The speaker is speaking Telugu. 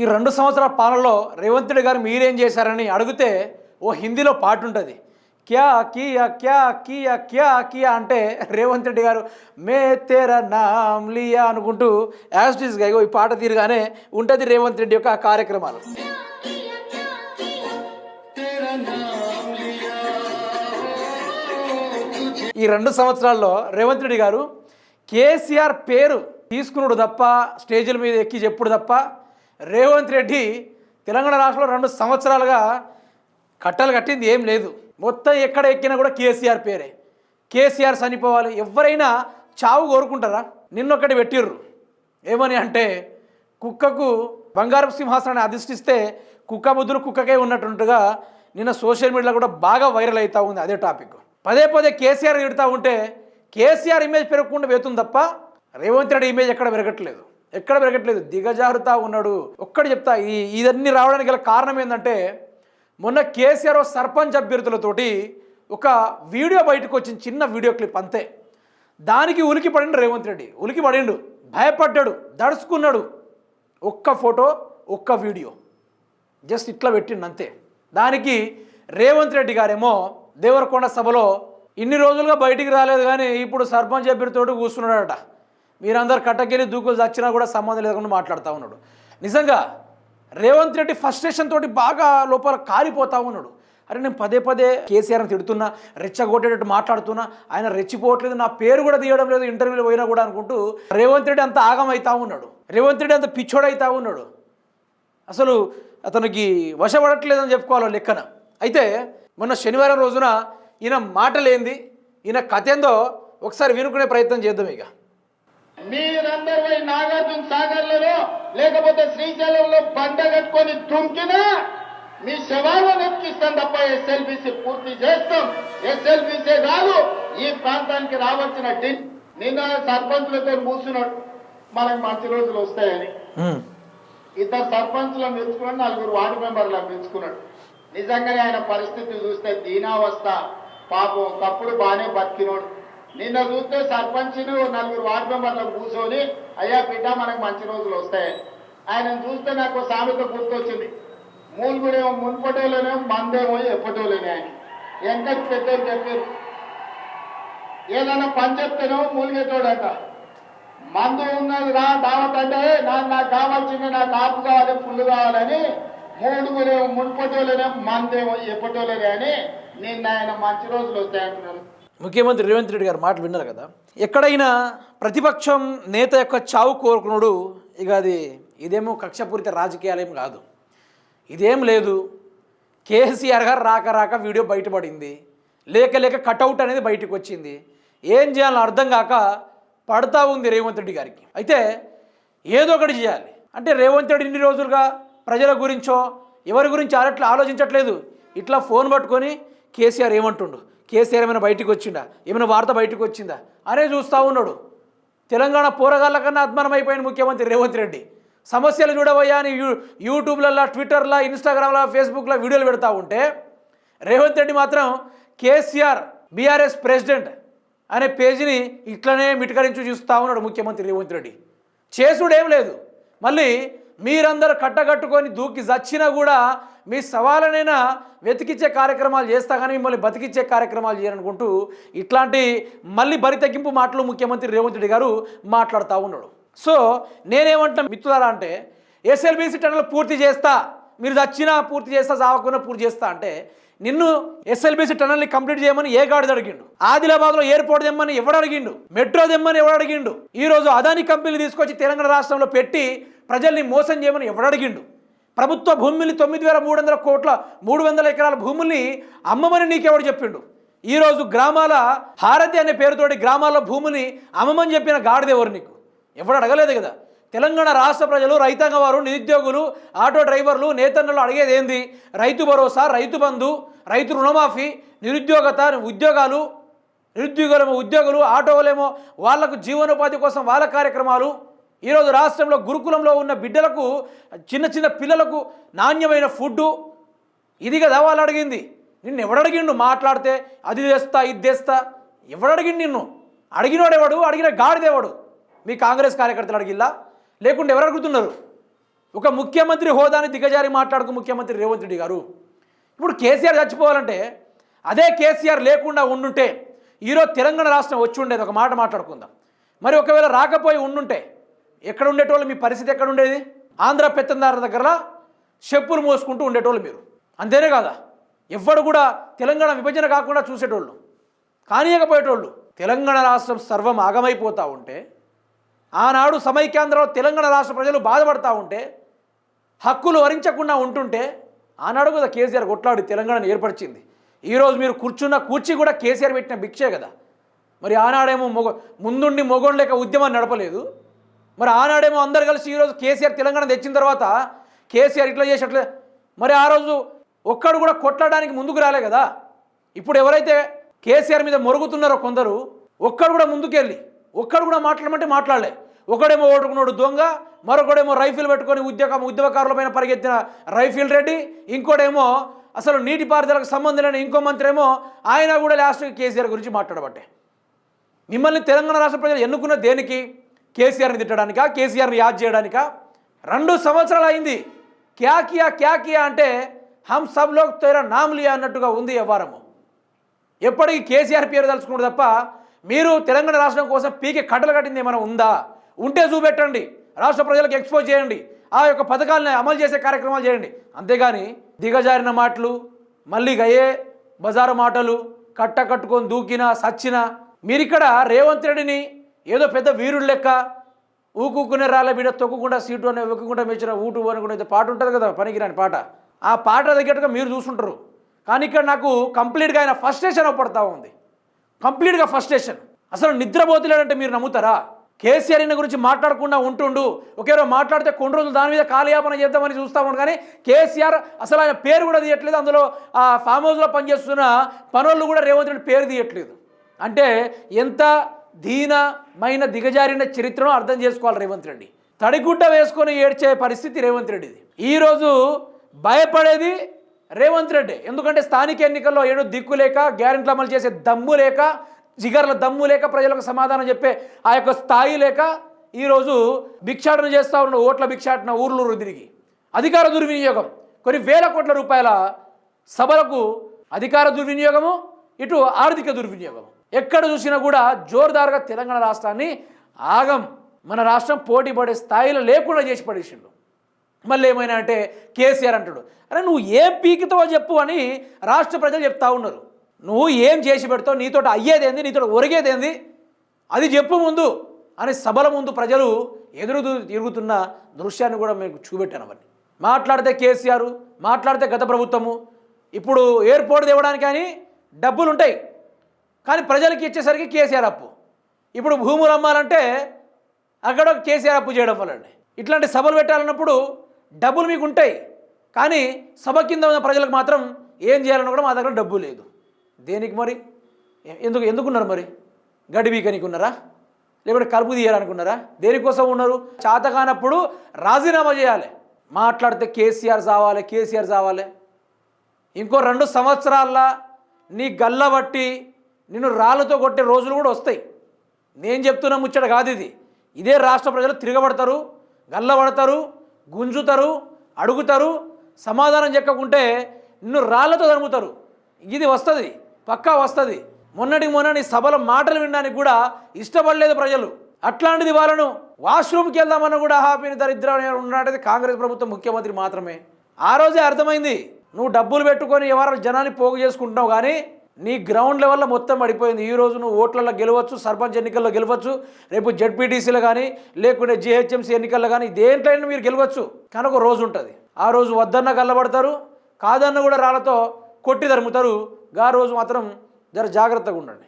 ఈ రెండు సంవత్సరాల పాలనలో రేవంత్ రెడ్డి గారు మీరేం చేశారని అడిగితే ఓ హిందీలో పాట ఉంటుంది. క్యా కియా క్యా కియా క్యా కియా అంటే రేవంత్ రెడ్డి గారు మే తేరా నామ్ లియా అనుకుంటూ యాస్టిస్గా ఈ పాట తీరుగానే ఉంటుంది రేవంత్ రెడ్డి యొక్క కార్యక్రమాలు. ఈ రెండు సంవత్సరాల్లో రేవంత్ రెడ్డి గారు కేసీఆర్ పేరు తీసుకున్నాడు తప్ప స్టేజీల మీద ఎక్కి చెప్పుడు తప్ప రేవంత్ రెడ్డి తెలంగాణ రాష్ట్రంలో రెండు సంవత్సరాలుగా కట్టలు కట్టింది ఏం లేదు. మొత్తం ఎక్కడ ఎక్కినా కూడా కేసీఆర్ పేరే. కేసీఆర్ చనిపోవాలి. ఎవరైనా చావు కోరుకుంటారా? నిన్నొక్కటి పెట్టిర్రు. ఏమని అంటే కుక్కకు బంగారపు సింహాసనాన్ని అధిష్టిస్తే కుక్క బుద్ధులు కుక్కకే ఉన్నట్టుగా నిన్న సోషల్ మీడియాలో కూడా బాగా వైరల్ అవుతూ ఉంది అదే టాపిక్. పదే పదే కేసీఆర్ తిడుతూ ఉంటే కేసీఆర్ ఇమేజ్ పెరగకుండా పోతుంది తప్ప రేవంత్ రెడ్డి ఇమేజ్ ఎక్కడ పెరగట్లేదు. ఎక్కడ పెరగట్లేదు దిగజారుతా ఉన్నాడు. ఒక్కటి చెప్తా ఈ ఇదన్నీ రావడానికి గల కారణం ఏంటంటే మొన్న కేసీఆర్ సర్పంచ్ అభ్యర్థులతోటి ఒక వీడియో బయటకు వచ్చిన చిన్న వీడియో క్లిప్ అంతే. దానికి ఉలికి పడిండు రేవంత్ రెడ్డి. ఉలికి పడిండు భయపడ్డాడు దడుచుకున్నాడు. ఒక్క ఫోటో ఒక్క వీడియో. జస్ట్ ఇట్లా పెట్టిండు అంతే. దానికి రేవంత్ రెడ్డి గారేమో దేవరకొండ సభలో ఇన్ని రోజులుగా బయటికి రాలేదు కానీ ఇప్పుడు సర్పంచ్ అభ్యర్థితోటి కూర్చున్నాడట. మీరందరు కట్టకెళ్ళి దూకులు చచ్చినా కూడా సంబంధం లేకుండా మాట్లాడుతూ ఉన్నాడు. నిజంగా రేవంత్ రెడ్డి ఫస్ట్రేషన్ తోటి బాగా లోపల కాలిపోతూ ఉన్నాడు. అరే నేను పదే పదే కేసీఆర్ని తిడుతున్నా రెచ్చగొట్టేటట్టు మాట్లాడుతున్నా ఆయన రెచ్చిపోవట్లేదు నా పేరు కూడా తీయడం లేదు ఇంటర్వ్యూలో పోయినా కూడా అనుకుంటూ రేవంత్ రెడ్డి అంత ఆగమవుతా ఉన్నాడు. రేవంత్ రెడ్డి అంత పిచ్చోడైతా ఉన్నాడు. అసలు అతనికి వశపడట్లేదని చెప్పుకోవాలి లెక్కన. అయితే మొన్న శనివారం రోజున ఈయన మాటలేంది ఈయన కథ ఏందో ఒకసారి వినుకునే ప్రయత్నం చేద్దాం ఇక. మీరందరూ పోయి నాగార్జున సాగర్లలో లేకపోతే శ్రీశైలంలో బండ కట్టుకొని దుంకినా మీ శవాలను ఎక్కిస్తాం తప్ప ఎస్ఎల్బిసి పూర్తి చేస్తాం. ఎస్ఎల్బిసే కాదు ఈ ప్రాంతానికి రావాల్సిన డి నిన్న సర్పంచులతో కూర్చున్నాడు మనకు మంచి రోజులు వస్తాయని. ఇద్దరు సర్పంచులను మెచ్చుకున్నాడు నలుగురు వార్డు మెంబర్లను మెచ్చుకున్నాడు నిజంగానే ఆయన పరిస్థితి చూస్తే దీనావస్థ. పాపం ఒకప్పుడు బాగానే బతికినోడు. నిన్న చూస్తే సర్పంచ్ను నలుగురు వార్డు మెంబర్లకు కూర్చొని అయ్యా బిడ్డ మనకు మంచి రోజులు వస్తాయి. ఆయన చూస్తే నాకు సామెత గుర్తొచ్చింది. మూలుగుడేమో మున్పటోలేనేమో మందేమో ఎప్పటోలేనే ఆయన ఎంత పెద్దలు చెప్పారు. ఏదైనా పని చెప్తేనేమో మూలిగేటోడంట. మందు ఉన్నది రా దావత్ అంటే నాకు నాకు కావాల్సింది నాకు ఆపు కావాలి పుల్లు కావాలని. మూడుగురేమో మున్పటోలేనేమో మందేమో ఎప్పటోలేనే అని. నిన్న ఆయన మంచి రోజులు వస్తాయంటున్నాను ముఖ్యమంత్రి రేవంత్ రెడ్డి గారు మాటలు విన్నారు కదా. ఎక్కడైనా ప్రతిపక్షం నేత యొక్క చావు కోరుకునుడు ఇక అది ఇదేమో కక్షపూరిత రాజకీయాలేం కాదు. ఇదేం లేదు. కేసీఆర్ గారు రాక రాక వీడియో బయటపడింది. లేక లేక కటౌట్ అనేది బయటకు వచ్చింది ఏం చేయాలని అర్థం కాక పడతా ఉంది రేవంత్ రెడ్డి గారికి. అయితే ఏదో ఒకటి చేయాలి. అంటే రేవంత్ రెడ్డి ఇన్ని రోజులుగా ప్రజల గురించో ఎవరి గురించి అట్లా ఆలోచించట్లేదు. ఇట్లా ఫోన్ పట్టుకొని కేసీఆర్ ఏమంటుండు? కేసీఆర్ ఏమైనా బయటకు వచ్చిందా ఏమైనా వార్త బయటకు వచ్చిందా? అనే చూస్తూ ఉన్నాడు. తెలంగాణ పోరగాళ్ళ కన్నా అద్మానం అయిపోయిన ముఖ్యమంత్రి రేవంత్ రెడ్డి. సమస్యలు చూడబోయా అని యూ యూట్యూబ్లలో ట్విట్టర్లో ఇన్స్టాగ్రామ్లో ఫేస్బుక్లో వీడియోలు పెడతా ఉంటే రేవంత్ రెడ్డి మాత్రం కేసీఆర్ బీఆర్ఎస్ ప్రెసిడెంట్ అనే పేజీని ఇట్లనే మిటకరించి చూస్తూ ఉన్నాడు ముఖ్యమంత్రి రేవంత్ రెడ్డి. చేసుడేం లేదు. మళ్ళీ మీరందరూ కట్టగట్టుకొని దూకి చచ్చినా కూడా మీ సవాలనైనా వెతికిచ్చే కార్యక్రమాలు చేస్తా కానీ మిమ్మల్ని బతికిచ్చే కార్యక్రమాలు చేయాలనుకుంటూ ఇట్లాంటి మళ్ళీ బరి తగ్గింపు మాటలు ముఖ్యమంత్రి రేవంత్ రెడ్డి గారు మాట్లాడుతూ ఉన్నాడు. సో నేనేమంటున్నా మిత్రులారా అంటే ఎస్ఎల్బీసీ టెండర్లు పూర్తి చేస్తా మీరు చచ్చినా పూర్తి చేస్తా చావకుండా పూర్తి చేస్తా అంటే నిన్ను ఎస్ఎల్బీసీ టనల్ని కంప్లీట్ చేయమని ఏ గాడిద అడిగిండు. ఆదిలాబాద్లో ఎయిర్పోర్ట్ తెమ్మని ఎవడు అడిగిండు? మెట్రో తెమ్మని ఎవడు అడిగిండు? ఈరోజు అదాని కంపెనీలు తీసుకొచ్చి తెలంగాణ రాష్ట్రంలో పెట్టి ప్రజల్ని మోసం చేయమని ఎవడు అడిగిండు? ప్రభుత్వ భూమిని తొమ్మిది వేల మూడు వందల కోట్ల మూడు వందల ఎకరాల భూముల్ని అమ్మమని నీకెవడు చెప్పిండు? ఈరోజు గ్రామాల హారతి అనే పేరుతోటి గ్రామాల భూముని అమ్మమని చెప్పిన గాడిదెవరు నీకు? ఎవడు అడగలేదు కదా. తెలంగాణ రాష్ట్ర ప్రజలు రైతాంగ వారు నిరుద్యోగులు ఆటో డ్రైవర్లు నేతన్నలు అడిగేది ఏంది? రైతు భరోసా రైతు బంధు రైతు రుణమాఫీ నిరుద్యోగత ఉద్యోగాలు నిరుద్యోగులేమో ఉద్యోగులు ఆటోలేమో వాళ్ళకు జీవనోపాధి కోసం వాళ్ళ కార్యక్రమాలు. ఈరోజు రాష్ట్రంలో గురుకులంలో ఉన్న బిడ్డలకు చిన్న చిన్న పిల్లలకు నాణ్యమైన ఫుడ్డు. ఇది కదా వాళ్ళు అడిగింది. నిన్ను ఎవడడిగిండు మాట్లాడితే? అది తెస్తా ఇది తెస్తా. ఎవడడిగిండు నిన్ను? అడిగినోడెవడు? అడిగిన గాడిదేవాడు? మీ కాంగ్రెస్ కార్యకర్తలు అడిగిల్లా? లేకుంటే ఎవరు అడుగుతున్నారు? ఒక ముఖ్యమంత్రి హోదాని దిగజారి మాట్లాడుకు ముఖ్యమంత్రి రేవంత్ రెడ్డి గారు. ఇప్పుడు కేసీఆర్ చచ్చిపోవాలంటే అదే కేసీఆర్ లేకుండా ఉండుంటే ఈరోజు తెలంగాణ రాష్ట్రం వచ్చి ఉండేది. ఒక మాట మాట్లాడుకుందాం. మరి ఒకవేళ రాకపోయి ఉండుంటే ఎక్కడ ఉండేటోళ్ళు? మీ పరిస్థితి ఎక్కడ ఉండేది? ఆంధ్ర పెత్తందారుల దగ్గర చెప్పులు మోసుకుంటూ ఉండేటోళ్ళు మీరు. అంతేనే కాదా? ఎవ్వడు కూడా తెలంగాణ విభజన కాకుండా చూసేటోళ్ళు. కానీయకపోయేటోళ్ళు. తెలంగాణ రాష్ట్రం సర్వం ఆగమైపోతూ ఉంటే ఆనాడు సమైక్యాంధ్రలో తెలంగాణ రాష్ట్ర ప్రజలు బాధపడతా ఉంటే హక్కులు వరించకుండా ఉంటుంటే ఆనాడు కదా కేసీఆర్ కొట్లాడి తెలంగాణను ఏర్పరిచింది. ఈరోజు మీరు కూర్చున్న కూర్చి కూడా కేసీఆర్ పెట్టిన భిక్షే కదా. మరి ఆనాడేమో మొగ ముందుండి మొగోడు లేక ఉద్యమాన్ని నడపలేదు. మరి ఆనాడేమో అందరు కలిసి ఈరోజు కేసీఆర్ తెలంగాణ తెచ్చిన తర్వాత కేసీఆర్ ఇట్లా చేసేట్లే మరి ఆ రోజు ఒక్కడు కూడా కొట్లాడడానికి ముందుకు రాలే కదా. ఇప్పుడు ఎవరైతే కేసీఆర్ మీద మొరుగుతున్నారో కొందరు ఒక్కడు కూడా ముందుకెళ్ళి ఒక్కడు కూడా మాట్లాడమంటే మాట్లాడలే. ఒకడేమో ఓడుకున్నాడు దొంగ మరొకడేమో రైఫిల్ పెట్టుకొని ఉద్యోగ ఉద్యమకారుల పైన పరిగెత్తిన రైఫిల్ రెడ్డి ఇంకోటేమో అసలు నీటిపారుదలకు సంబంధం లేని ఇంకో మంత్రి ఏమో ఆయన కూడా లాస్ట్కి కేసీఆర్ గురించి మాట్లాడబట్టే. మిమ్మల్ని తెలంగాణ రాష్ట్ర ప్రజలు ఎన్నుకున్న దేనికి? కేసీఆర్ని తిట్టడానికా? కేసీఆర్ని యాద్ చేయడానికా? రెండు సంవత్సరాలు అయింది. క్యా కియా క్యా కియా అంటే హమ్ సబ్ లోక్ తేరా నామ్ అన్నట్టుగా ఉంది వ్యవహారము. ఎప్పటికీ కేసీఆర్ పేరు తలుచుకున్నాడు తప్ప మీరు తెలంగాణ రాష్ట్రం కోసం పీకే కట్టలు కట్టింది ఏమైనా ఉందా? ఉంటే చూపెట్టండి. రాష్ట్ర ప్రజలకు ఎక్స్పోజ్ చేయండి. ఆ యొక్క పథకాలను అమలు చేసే కార్యక్రమాలు చేయండి. అంతేగాని దిగజారిన మాటలు మళ్ళీ గయే బజారు మాటలు కట్ట కట్టుకొని దూకిన సచ్చిన మీరిక్కడ రేవంత్ రెడ్డిని ఏదో పెద్ద వీరుడు లెక్క ఊకుకునే రాళ్ళ బిడ్డ తొక్కకుండా సీటు అని వెక్కకుండా మెచ్చిన ఊటు అని కూడా పాట ఉంటుంది కదా పనికిరాని పాట. ఆ పాట తగ్గట్టుగా మీరు చూసుంటారు. కానీ ఇక్కడ నాకు కంప్లీట్గా ఆయన ఫస్ట్రేషన్ అవపడతా ఉంది. కంప్లీట్గా ఫస్ట్రేషన్ అసలు నిద్రపోతులేడంటే మీరు నమ్ముతారా? కేసీఆర్ ఈయన గురించి మాట్లాడకుండా ఉంటుండు. ఒకేరో మాట్లాడితే కొన్ని రోజులు దాని మీద కాలయాపన చేద్దామని చూస్తా ఉన్నాడు. కానీ కేసీఆర్ అసలు ఆయన పేరు కూడా తీయట్లేదు. అందులో ఆ ఫామ్ హౌస్లో పనిచేస్తున్న పనులు కూడా రేవంత్ రెడ్డి పేరు తీయట్లేదు. అంటే ఎంత దీనమైన దిగజారిన చరిత్రను అర్థం చేసుకోవాలి రేవంత్ రెడ్డి. తడిగుడ్డ వేసుకొని ఏడ్చే పరిస్థితి రేవంత్ రెడ్డిది. ఈరోజు భయపడేది రేవంత్ రెడ్డి. ఎందుకంటే స్థానిక ఎన్నికల్లో ఏడు దిక్కు లేక గ్యారెంట్లు అమలు చేసే దమ్ము లేక జిగర్ల దమ్ము లేక ప్రజలకు సమాధానం చెప్పే ఆ యొక్క స్థాయి లేక ఈరోజు భిక్షాటన చేస్తూ ఉన్న ఓట్ల భిక్షాటన ఊర్లూరు తిరిగి. అధికార దుర్వినియోగం. కొన్ని వేల కోట్ల రూపాయల సభలకు అధికార దుర్వినియోగము ఇటు ఆర్థిక దుర్వినియోగం ఎక్కడ చూసినా కూడా జోరుదారుగా తెలంగాణ రాష్ట్రాన్ని ఆగం. మన రాష్ట్రం పోటీ పడే స్థాయిలో లేకుండా చేసి పడేసిండు. మళ్ళీ ఏమైనా అంటే కేసీఆర్ అంటాడు అరే నువ్వు ఏం పీకితావో చెప్పు అని రాష్ట్ర ప్రజలు చెప్తా ఉన్నారు. నువ్వు ఏం చేసి పెడతావు? నీతో అయ్యేదేంది నీతో ఒరిగేదేంది అది చెప్పు ముందు అని సభల ముందు ప్రజలు ఎదురు తిరుగుతున్న దృశ్యాన్ని కూడా మీకు చూపెట్టాను అవన్నీ. మాట్లాడితే కేసీఆర్ మాట్లాడితే గత ప్రభుత్వము. ఇప్పుడు ఎయిర్పోర్ట్ తేవడానికి కానీ డబ్బులు ఉంటాయి కానీ ప్రజలకి ఇచ్చేసరికి కేసీఆర్ అప్పు. ఇప్పుడు భూములు అమ్మాలంటే అక్కడ కేసీఆర్ అప్పు చేయడం వల్లండి ఇట్లాంటి సభలు పెట్టాలన్నప్పుడు డబ్బులు మీకు ఉంటాయి కానీ సభ కింద ఉన్న ప్రజలకు మాత్రం ఏం చేయాలన్నా కూడా మా దగ్గర డబ్బు లేదు. దేనికి మరి? ఎందుకు ఎందుకున్నారు మరి? గడి ఉన్నారా లేకుంటే కలుపు తీయాలనుకున్నారా? దేనికోసం ఉన్నారు? చాతకానప్పుడు రాజీనామా చేయాలి. మాట్లాడితే కేసీఆర్ చావాలి కేసీఆర్ చావాలి. ఇంకో రెండు సంవత్సరాల్లో నీ గల్ల బట్టి నిన్ను రాళ్ళతో కొట్టే రోజులు కూడా వస్తాయి. నేను చెప్తున్న ముచ్చట కాదు ఇది. ఇదే రాష్ట్ర ప్రజలు తిరగబడతారు గల్లబడతారు గుంజుతారు అడుగుతారు సమాధానం చెక్కకుంటే నిన్ను రాళ్ళతో తరుముతారు. ఇది వస్తుంది పక్కా వస్తుంది. మొన్నటి మొన్న నీ సభల మాటలు వినడానికి కూడా ఇష్టపడలేదు ప్రజలు. అట్లాంటిది వాళ్ళను వాష్రూమ్కి వెళ్దామన్న కూడా హాపీని దరిద్ర ఉన్నట్టయితే కాంగ్రెస్ ప్రభుత్వం ముఖ్యమంత్రి మాత్రమే. ఆ రోజే అర్థమైంది నువ్వు డబ్బులు పెట్టుకొని ఎవరు జనాన్ని పోగు చేసుకుంటున్నావు కానీ నీ గ్రౌండ్ లెవెల్లో మొత్తం పడిపోయింది ఈ రోజు నువ్వు ఓట్లలో గెలవచ్చు సర్పంచ్ ఎన్నికల్లో గెలవచ్చు రేపు జడ్పీటీసీలో కానీ లేకుంటే జీహెచ్ఎంసీ ఎన్నికల్లో కానీ దేంట్లైనా మీరు గెలవచ్చు. కానీ ఒక రోజు ఉంటుంది. ఆ రోజు వద్దన్న గల్లబడతారు కాదన్న కూడా రాళ్ళతో కొట్టి తరుముతారు. గా రోజు మాత్రం జర జాగ్రత్తగా ఉండండి.